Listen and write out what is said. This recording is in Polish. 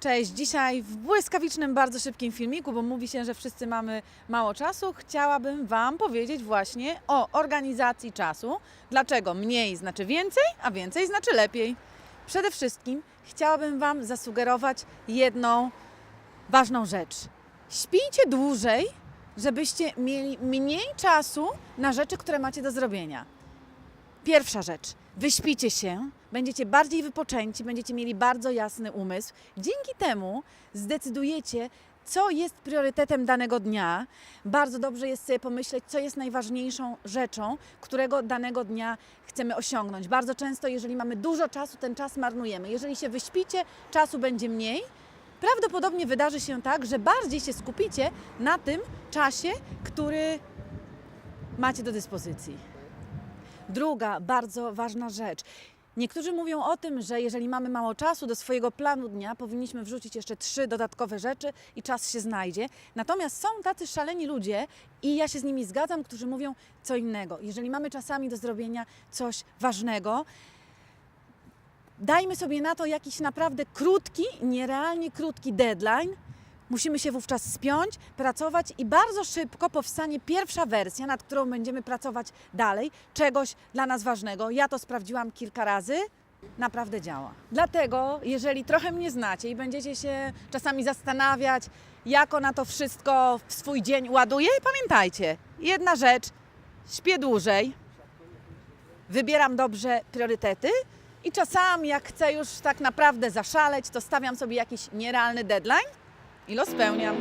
Cześć, dzisiaj w błyskawicznym, bardzo szybkim filmiku, bo mówi się, że wszyscy mamy mało czasu, chciałabym Wam powiedzieć właśnie o organizacji czasu. Dlaczego mniej znaczy więcej, a więcej znaczy lepiej. Przede wszystkim chciałabym Wam zasugerować jedną ważną rzecz. Śpijcie dłużej, żebyście mieli mniej czasu na rzeczy, które macie do zrobienia. Pierwsza rzecz. Wyśpicie się, będziecie bardziej wypoczęci, będziecie mieli bardzo jasny umysł. Dzięki temu zdecydujecie, co jest priorytetem danego dnia. Bardzo dobrze jest sobie pomyśleć, co jest najważniejszą rzeczą, którego danego dnia chcemy osiągnąć. Bardzo często, jeżeli mamy dużo czasu, ten czas marnujemy. Jeżeli się wyśpicie, czasu będzie mniej. Prawdopodobnie wydarzy się tak, że bardziej się skupicie na tym czasie, który macie do dyspozycji. Druga bardzo ważna rzecz. Niektórzy mówią o tym, że jeżeli mamy mało czasu do swojego planu dnia, powinniśmy wrzucić jeszcze trzy dodatkowe rzeczy i czas się znajdzie. Natomiast są tacy szaleni ludzie, i ja się z nimi zgadzam, którzy mówią co innego. Jeżeli mamy czasami do zrobienia coś ważnego, dajmy sobie na to jakiś naprawdę krótki, nierealnie krótki deadline. Musimy się wówczas spiąć, pracować i bardzo szybko powstanie pierwsza wersja, nad którą będziemy pracować dalej, czegoś dla nas ważnego. Ja to sprawdziłam kilka razy. Naprawdę działa. Dlatego, jeżeli trochę mnie znacie i będziecie się czasami zastanawiać, jak ona to wszystko w swój dzień ładuje, pamiętajcie, jedna rzecz, śpię dłużej, wybieram dobrze priorytety i czasami, jak chcę już tak naprawdę zaszaleć, to stawiam sobie jakiś nierealny deadline i lo spełniam.